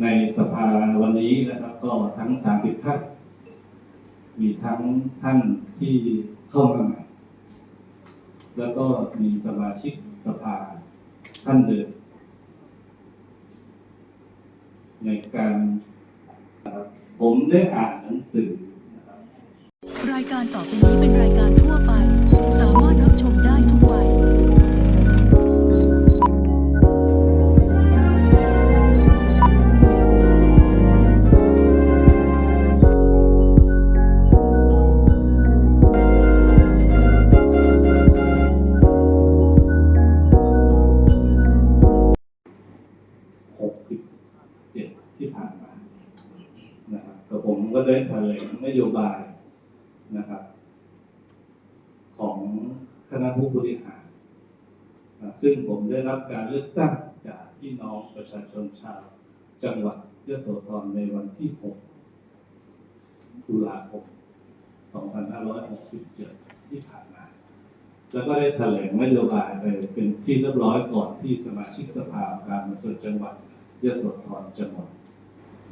ในสภาวันนี้นะครับ ก็ทั้งสามสิบท่าน มีทั้งท่านที่เข้ามาใหม่แล้วก็มีสมาชิกสภาท่านเดิมในการผมได้อ่านหนังสือนะครับรายการต่อไปนี้เป็นรายการทั่วไป สามารถรับชมได้ทุกวัย นะครับ ของคณะผู้บริหารนะซึ่งผมได้รับการเลือกตั้งจากพี่น้องประชาชนชาว จังหวัดยโสธรในวันที่ 6 ตุลาคม 2567 ที่ผ่านมา แล้วก็ได้แถลงนโยบายไปเป็นที่เรียบร้อยก่อนที่สมาชิกสภาการบริหารส่วนจังหวัดยโสธรจังหวัด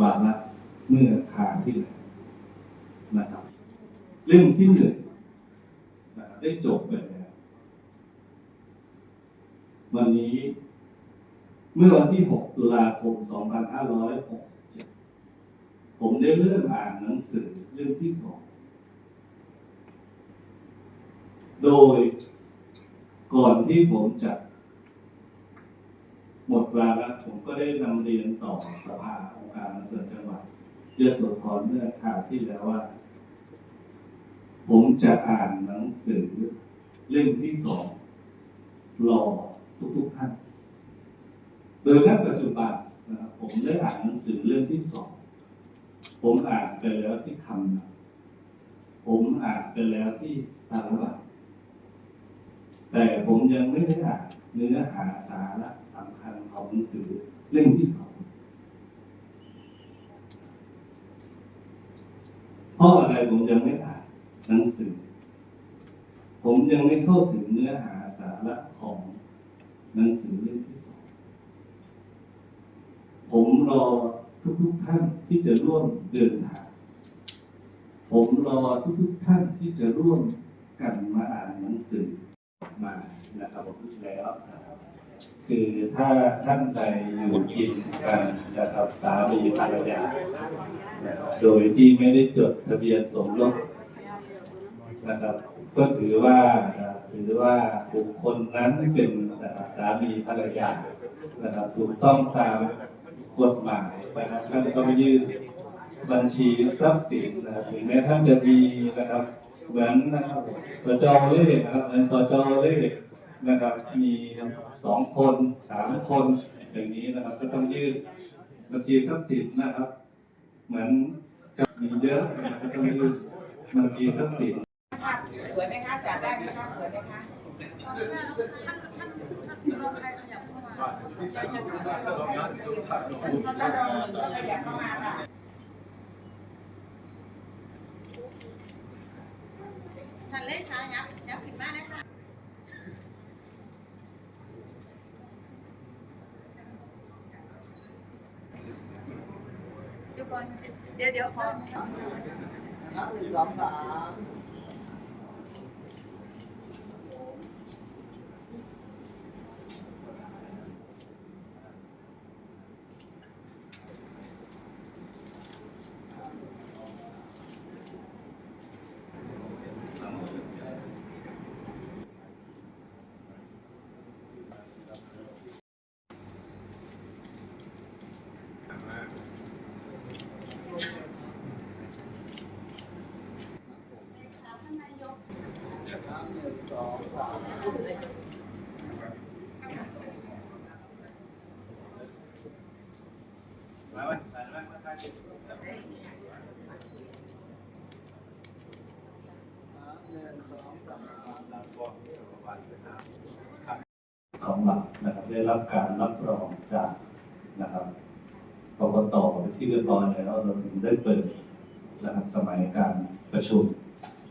วาระเมื่อคาวที่แล้วนะครับ เรื่องที่หนึ่งนะได้จบไปแล้ว วันนี้ เมื่อวันที่ 6 ตุลาคม 2567 ผมได้เริ่มอ่านหนังสือเรื่องที่สอง โดยก่อนที่ผมจะหมดวาระผมก็ได้นำเรียนต่อสภาองค์การบริหารส่วนจังหวัดยโสธรเมื่อคราวที่แล้วว่า ผมจะอ่านหนังสือเล่มที่สองรอทุกๆท่านโดยณปัจจุบันนะครับผมได้อ่านหนังสือเล่มที่สองผมอ่านไปแล้วที่คำนะผมอ่านไปแล้วที่ตาละแต่ผมยังไม่ได้อ่านเนื้อหาสาระสำคัญของหนังสือเล่มที่สองเพราะอะไรผมยังไม่อ่าน หนังสือ ผมยังไม่เข้าถึงเนื้อหาสาระของหนังสือเล่มที่สอง ผมรอทุกๆท่านที่จะร่วมเดินทาง ผมรอทุกๆท่านที่จะร่วมกันมาอ่านหนังสือมานะครับผมแล้วครับคือถ้าท่านใดอยู่กินกันนะครับสามีภรรยานะครับโดยที่ไม่ได้จดทะเบียนสมรส นะครับ ก็ถือว่าถือว่าบุคคลนั้นเป็นสามีภรรยานะครับถูกต้องตามกฎหมายนะครับท่านก็ไม่ยื่นบัญชีทรัพย์สินนะครับถึงแม้ท่านจะมีนะครับ เหมือนนะครับสจเลขนะครับเหมือนสจเลขนะครับ มีสองคนสามคนอย่างนี้นะครับ ก็ต้องยื่นบัญชีทรัพย์สินนะครับ เหมือนมีเยอะนะครับก็ต้องยื่นบัญชีทรัพย์สิน วยไหมคะจัดได้ไหมคะสวยไหมคะขยับเข้ามาค่ะท่านเลขายับยับผิดมากนะคะเดี๋ยวเดี๋ยวขอ นับหนึ่งสองสาม นับหนึ่งสองสามนับหนึ่งสองสาม ของเรานะครับได้รับการรับรองจากนะครับกกตเป็นที่เรียบร้อยแล้วเราถึงได้เปิดนะครับสมัยการประชุม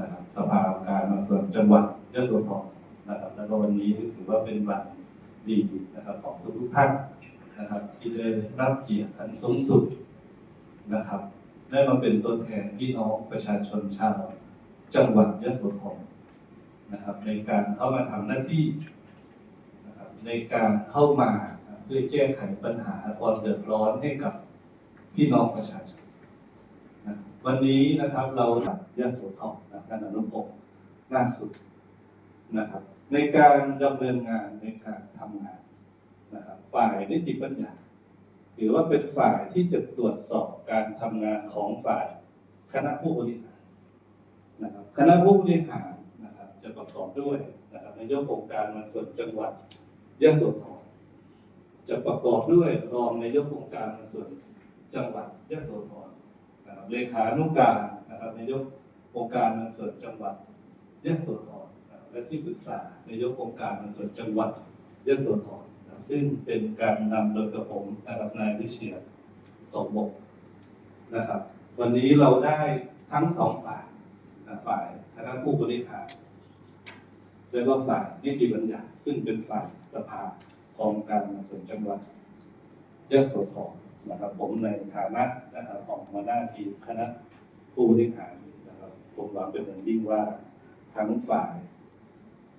นะครับสภาการบาส่วนจังหวัดยะโสธรนะครับแล้วก็วันนี้ถือว่าเป็นวันดีนะครับของทุกๆท่านนะครับที่ได้รับเกียรติอันสูงสุดนะครับ ได้มาเป็นตัวแทนพี่น้องประชาชนชาวจังหวัดยะโสธร นะครับในการเข้ามาทำหน้าที่นะครับในการเข้ามาเพื่อแก้ไขปัญหาความเดือดร้อนให้กับพี่น้องประชาชนนะวันนี้นะครับเราจากยะโสธรนะครับการอนุพงศ์ล่าสุดนะครับในการดำเนินงานในการทำงานนะครับฝ่ายนิติบัญญัติถือว่าเป็นฝ่ายที่จะตรวจสอบการทำงานของฝ่ายคณะผู้บริหารนะครับคณะผู้บริหาร ประกอบด้วยนะครับนายกองค์การมันส่วนจังหวัดยะโสธรจะประกอบด้วยรองนายกองค์การมันส่วนจังหวัดยะโสธรนะครับเลขานุการนะครับนายกองค์การมันส่วนจังหวัดยะโสธรนะครับและที่ปรึกษานายกองค์การมันส่วนจังหวัดยะโสธรนะครับซึ่งเป็นการนำโดยกระผมนะครับนายวิเชียรสมบกนะครับ วันนี้เราได้ทั้งสองฝ่ายฝ่ายคณะผู้บริหาร แล้วก็ฝ่ายนิติบัญญัติซึ่งเป็นฝ่ายสภาของการส่วนจังหวัดยะโสธรนะครับผมในฐานะนะครับของหัวหน้าทีมคณะผู้บริหารนะครับผมหวังเป็นอย่างยิ่งว่าทั้งฝ่าย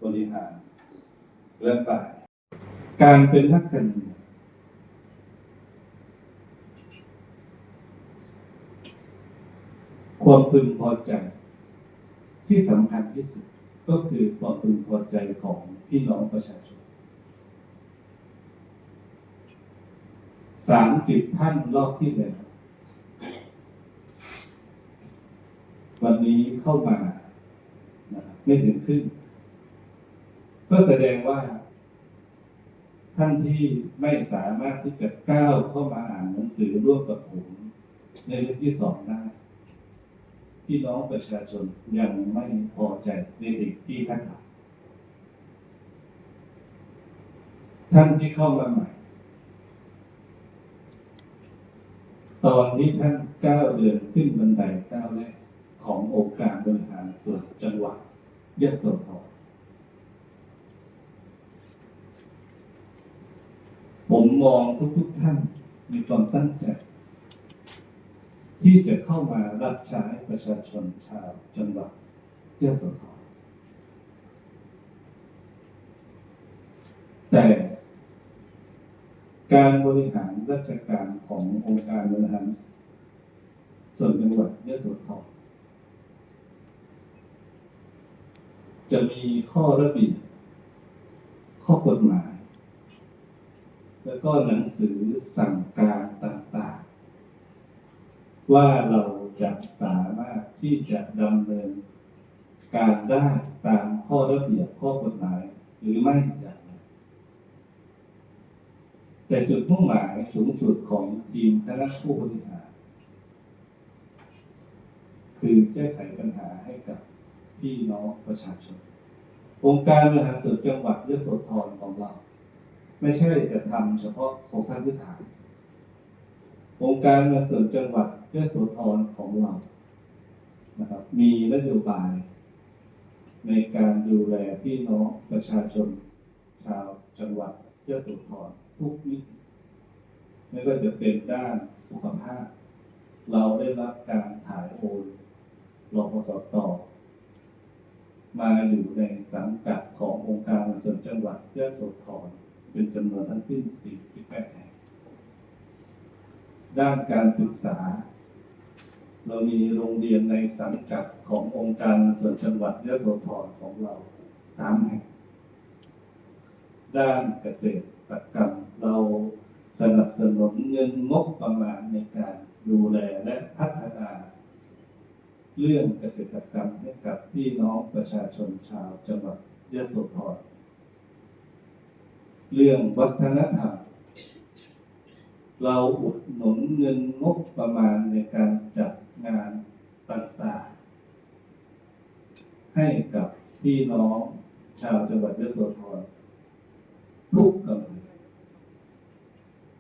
บริหารและฝ่าย การเป็นนักการเมืองความพึงพอใจที่สำคัญที่สุด ก็คือความพึงพอใจของพี่น้องประชาชนสามสิบท่านรอบที่แล้ววันนี้เข้ามาไม่ถึงครึ่งก็แสดงว่า ท่านที่ไม่สามารถที่จะก้าวเข้ามาอ่านหนังสือร่วมกับผม ในเรื่องที่สองได้ พี่น้องประชาชนยังไม่พอใจในสิ่งที่ท่านทำท่านที่เข้ามาใหม่ ตอนที่ท่านก้าวเดินขึ้นบันไดก้าวแรกขององค์การบริหารส่วนจังหวัดยะโสธรผมมองทุกๆท่านมีความตั้งใจ ที่จะเข้ามารับใช้ประชาชนชาวจังหวัดยะโสธรแต่การบริหารราชการขององค์การบริหารส่วนจังหวัดยะโสธรจะมีข้อระเบียบข้อกฎหมาย แล้วก็หนังสือสั่งการต่าง ว่าเราจะสามารถที่จะดำเนินการได้ตามข้อระเบียบข้อกฎหมายหรือไม่อย่างไรแต่จุดมุ่งหมายสูงสุดของทีมคณะผู้บริหารคือแก้ไขปัญหาให้กับพี่น้องประชาชน องค์การบริหารส่วนจังหวัดยโสธรของเรา ไม่ใช่จะทำเฉพาะโครงสร้างพื้นฐาน องค์การบริหารส่วนจังหวัดยโสธรของเรานะครับ มีนโยบาย ในการดูแลพี่น้องประชาชน ชาวจังหวัดยโสธรทุกมิติไม่ว่าจะเป็นด้านสุขภาพ เราได้รับการถ่ายโอนรพสตมาอยู่ในสังกัดขององค์การส่วนจังหวัดยโสธรเป็นจำนวนทั้งสิ้น 48แห่ง ด้านการศึกษา เรามีโรงเรียนในสังกัดขององค์การส่วนจังหวัดยะโสธรของเราสามแห่งด้านเกษตรกรรมเราสนับสนุนเงินงบประมาณในการดูแลและพัฒนา เรื่องเกษตรกรรมให้กับพี่น้องประชาชนชาวจังหวัดยะโสธรเรื่องวัฒนธรรม เราอุดหนุนเงินงบประมาณในการจัดงานต่างๆ ให้กับพี่น้องชาวจังหวัดยะโสธรทุกอำเภอ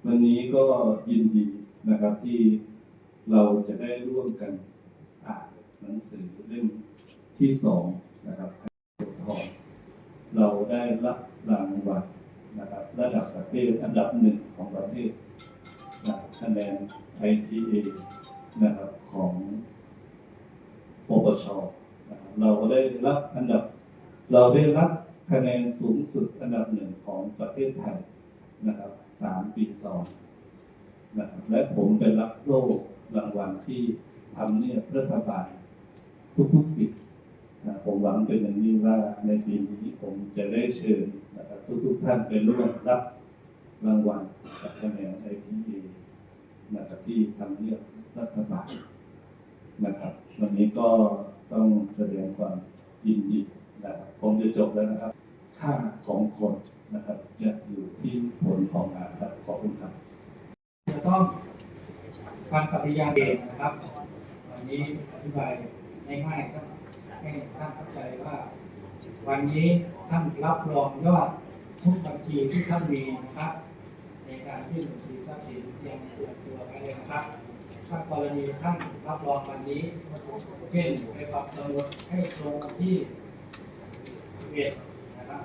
วันนี้ก็ยินดีนะครับที่เราจะได้ร่วมกันอ่านหนังสือเล่มที่สองนะครับทองเราได้รับรางวัลนะครับ ระดับประเทศอันดับหนึ่งของประเทศ คะแนน ITA นะครับของปปชนะครับเราก็ได้รับอันดับ เราได้รับคะแนนสูงสุดอันดับหนึ่งของประเทศไทยนะครับสามปีซ้อนนะครับและผมไปรับโล่รางวัลที่ทำเนียบรัฐบาลทุกๆปีนะผมหวังเป็นอย่างยิ่งว่าในปีนี้ผมจะได้เชิญนะครับทุกๆท่านไปร่วมรับรางวัลจากคะแนน IPA นะครับ ที่ทำเนียบรัฐบาลนะครับ วันนี้ก็ต้องแสดงความยินดีนะครับผมจะจบแล้วนะครับ ค่าของคนนะครับ จะอยู่ที่ผลของงานครับขอบคุณครับจะต้องทำปฏิญาณเองนะครับ วันนี้อธิบายง่ายๆสักให้ท่านเข้าใจว่า วันนี้ท่านรับรองยอดทุกบัญชีที่ท่านมีนะครับ ในการยื่นบัญชี ทรัพย์สินเตรียมตัวตัวไว้เลยนะครับถ้ากรณีท่านรับรองวันนี้เช่นไปปรับสมุดให้ตรงที่11นะครับ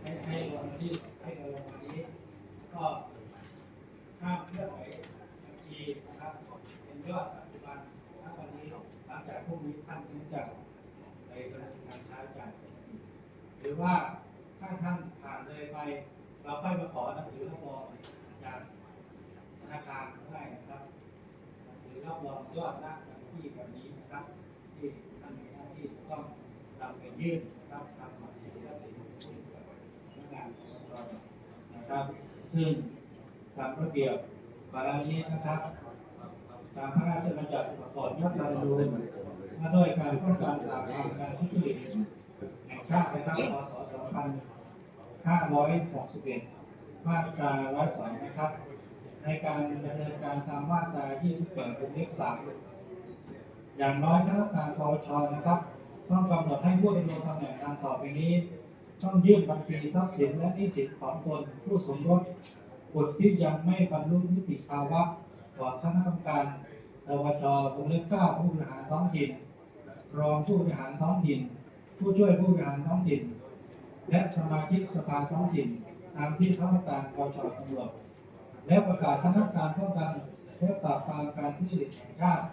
ให้ให้ลงวันที่ให้ลงวันนี้ ก็ห้ามเลื่อนไหวบัญชีนะครับเป็นยอดปัจจุบันณวันนี้หลังจากพรุ่งนี้ท่านจะไปดำเนินการใช้จ่ายหรือว่าถ้าท่านผ่านเลยไป เราค่อยมาขอหนังสือรับรอง นาคารได้นะครับหนังสือรับรองยอดละวันที่วันนี้นะครับ ที่ท่านมีหน้าที่ต้องนำไปยื่นนะครับทำบัญชีทรัพย์สินที่พนักงานของเรานะครับ ซึ่งตามระเบียบวาระนี้นะครับ ตามพระราชบัญญัติประกอบรัฐธรรมนูญมาด้วยการป้องกันปราบปรามการทุจริตแห่งชาตินะครับพศ2561 มาตรา102นะครับ ในการดำเนินการตามมาตรา 28วงเล็บ3อย่างน้อยคณะกรรมการปปชนะครับ ต้องกำหนดให้ผู้ดำรงตำแหน่งการต่อไปนี้ ต้องยื่นบัญชีทรัพย์สินและหนี้สินของตนผู้สมรสบุตรที่ยังไม่บรรลุนิติภาวะต่อคณะกรรมการปปชวงเล็บ9ผู้บริหารท้องถิ่น รองผู้บริหารท้องถิ่น ผู้ช่วยผู้บริหารท้องถิ่น และสมาชิกสภาท้องถิ่นตามที่ข้าราชการปชกำหนด และประกาศคณะกรรมการป้องกันและปราบปรามการทุจริตแห่งชาติ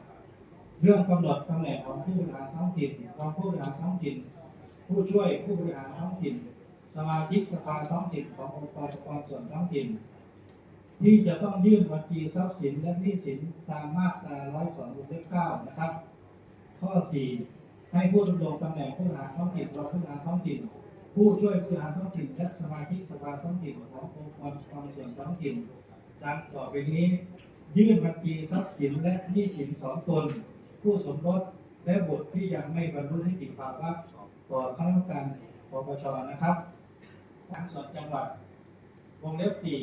เรื่องกำหนดตำแหน่งของผู้บริหารท้องถิ่นรองผู้บริหารท้องถิ่น ผู้ช่วยผู้บริหารท้องถิ่น สมาชิกสภาท้องถิ่นขององค์กรปกครองส่วนท้องถิ่น ที่จะต้องยื่นบัญชีทรัพย์สินและหนี้สินตามมาตรา 102วงเล็บ9นะครับ ข้อ 4 ให้ผู้ดำรงตำแหน่งผู้บริหารท้องถิ่นรองผู้บริหารท้องถิ่น ผู้ช่วยผู้บริหารท้องถิ่นและสมาชิกสภาท้องถิ่นขององค์กรปกครองส่วนท้องถิ่น ดังต่อไปนี้ ยื่นบัญชีทรัพย์สินและหนี้สินของตน ผู้สมรสและบุตรที่ยังไม่บรรลุนิติภาวะต่อคณะกรรมการปปชนะครับทางส่วนจังหวัดวงเล็บสี่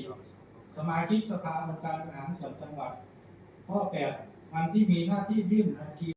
สมาชิกสภาองค์การบริหารส่วนจังหวัด ข้อแปดวันที่มีหน้าที่ยื่นบัญชี